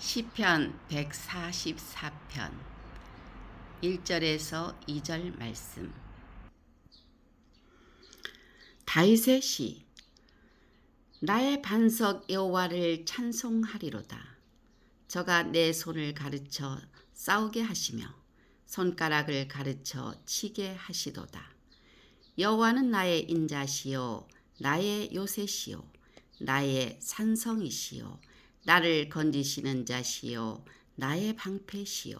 시편 144편 1절에서 2절 말씀. 다윗의 시 나의 반석 여호와를 찬송하리로다. 저가 내 손을 가르쳐 싸우게 하시며 손가락을 가르쳐 치게 하시도다. 여호와는 나의 인자시요 나의 요새시요 나의 산성이시요 나를 건지시는 자시요 나의 방패시요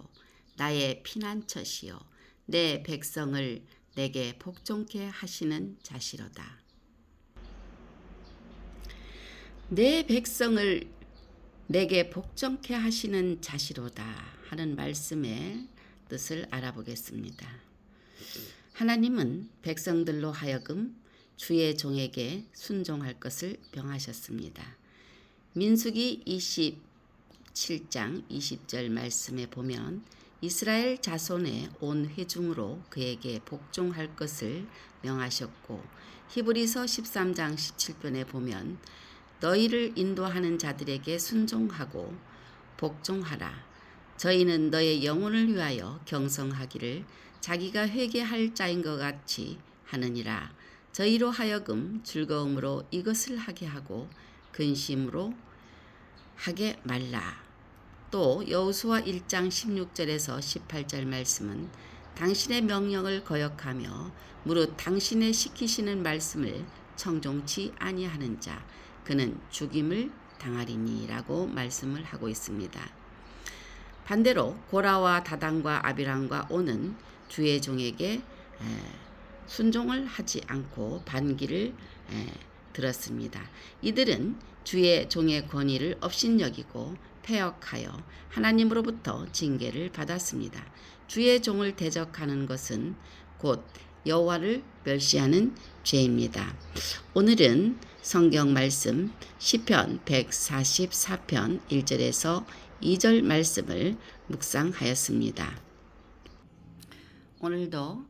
나의 피난처시요 내 백성을 내게 복종케 하시는 자시로다 내 백성을 내게 복종케 하시는 자시로다 하는 말씀의 뜻을 알아보겠습니다. 하나님은 백성들로 하여금 주의 종에게 순종할 것을 명하셨습니다. 민수기 27장 20절 말씀에 보면 이스라엘 자손의 온 회중으로 그에게 복종할 것을 명하셨고 히브리서 13장 17편에 보면 너희를 인도하는 자들에게 순종하고 복종하라. 저희는 너의 영혼을 위하여 경성하기를 자기가 회개할 자인 것 같이 하느니라. 저희로 하여금 즐거움으로 이것을 하게 하고 근심으로 하게 말라. 또 여호수아 1장 16절에서 18절 말씀은 당신의 명령을 거역하며 무릇 당신의 시키시는 말씀을 청종치 아니하는 자 그는 죽임을 당하리니라고 말씀을 하고 있습니다. 반대로 고라와 다단과 아비람과 오는 주의 종에게 순종을 하지 않고 반기를 들었습니다. 이들은 주의 종의 권위를 업신여기고 폐역하여 하나님으로부터 징계를 받았습니다. 주의 종을 대적하는 것은 곧 여호와를 멸시하는 죄입니다. 오늘은 성경 말씀 시편 144편 1절에서 2절 말씀을 묵상하였습니다. 오늘도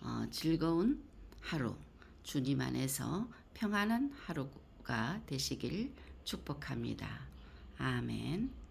어, 즐거운 하루 주님 안에서 평안한 하루가 되시길 축복합니다. 아멘.